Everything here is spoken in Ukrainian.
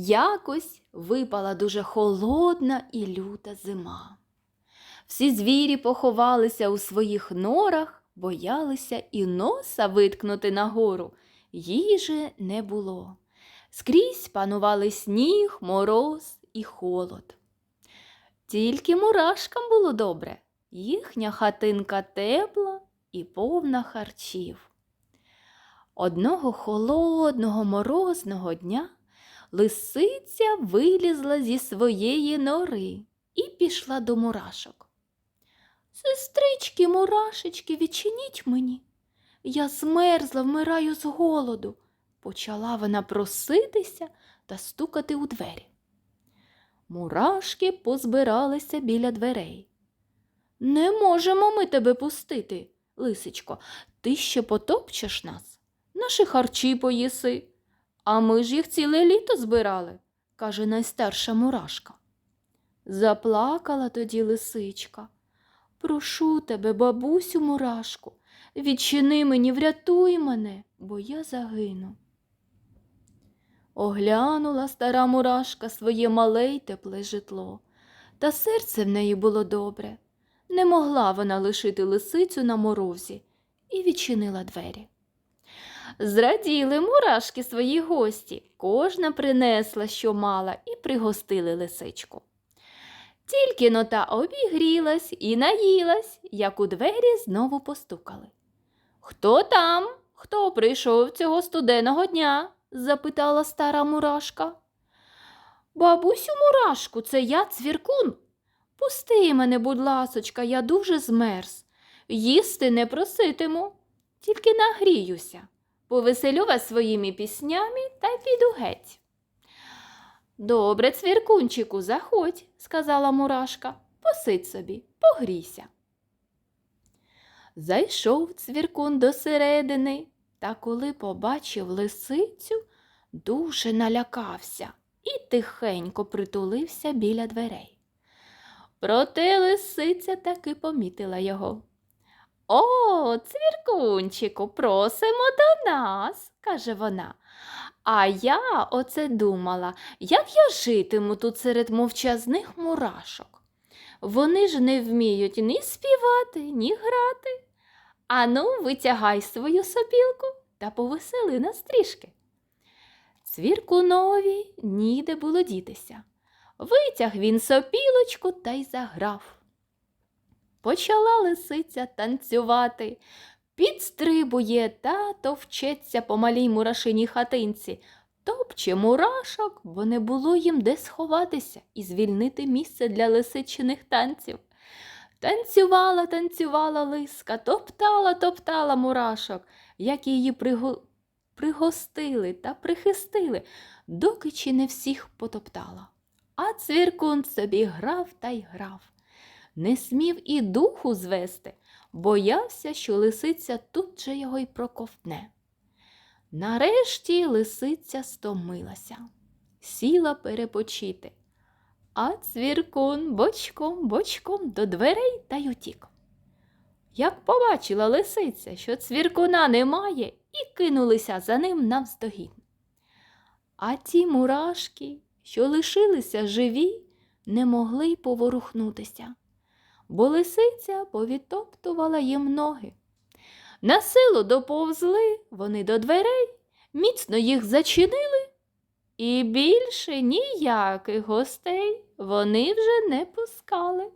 Якось випала дуже холодна і люта зима. Всі звірі поховалися у своїх норах, боялися і носа виткнути нагору. Їжі не було. Скрізь панували сніг, мороз і холод. Тільки мурашкам було добре. Їхня хатинка тепла і повна харчів. Одного холодного морозного дня лисиця вилізла зі своєї нори і пішла до мурашок. Сестрички, мурашечки, відчиніть мені. Я змерзла, вмираю з голоду. Почала вона проситися та стукати у двері. Мурашки позбиралися біля дверей. Не можемо ми тебе пустити, лисичко, ти ще потопчеш нас. Наші харчі поїси. А ми ж їх ціле літо збирали, каже найстарша мурашка. Заплакала тоді лисичка. Прошу тебе, бабусю мурашку, відчини мені, врятуй мене, бо я загину. Оглянула стара мурашка своє мале й тепле житло, та серце в неї було добре. Не могла вона лишити лисицю на морозі і відчинила двері. Зраділи мурашки свої гості, кожна принесла, що мала, і пригостили лисичку. Тільки но та обігрілась і наїлась, як у двері знову постукали. Хто там? Хто прийшов цього студеного дня? запитала стара мурашка. Бабусю мурашку, це я цвіркун. Пусти мене, будь ласочка, я дуже змерз. Їсти не проситиму, тільки нагріюся. Повеселю вас своїми піснями та піду геть. Добре, цвіркунчику, заходь, сказала мурашка. Посидь собі, погрійся. Зайшов цвіркун до середини, та коли побачив лисицю, дуже налякався і тихенько притулився біля дверей. Проте лисиця таки помітила його. О, цвіркунчику, просимо до нас, каже вона. А я оце думала, як я житиму тут серед мовчазних мурашок. Вони ж не вміють ні співати, ні грати. Ану, витягай свою сопілку та повесели нас трішки. Цвіркунові ніде було дітися. Витяг він сопілочку та й заграв. Почала лисиця танцювати, підстрибує та товчеться по малій мурашиній хатинці, топче мурашок, бо не було їм де сховатися і звільнити місце для лисичиних танців. Танцювала, танцювала лиска, топтала, топтала мурашок, як її приго... пригостили та прихистили, доки чи не всіх потоптала. А цвіркун собі грав та й грав. Не смів і духу звести, боявся, що лисиця тут же його й проковтне. Нарешті лисиця стомилася, сіла перепочити, а цвіркун бочком бочком до дверей та й утік. Як побачила лисиця, що цвіркуна немає, і кинулися за ним навздогін. А ті мурашки, що лишилися живі, не могли й поворухнутися бо лисиця повітоптувала їм ноги. На силу доповзли вони до дверей, міцно їх зачинили, і більше ніяких гостей вони вже не пускали.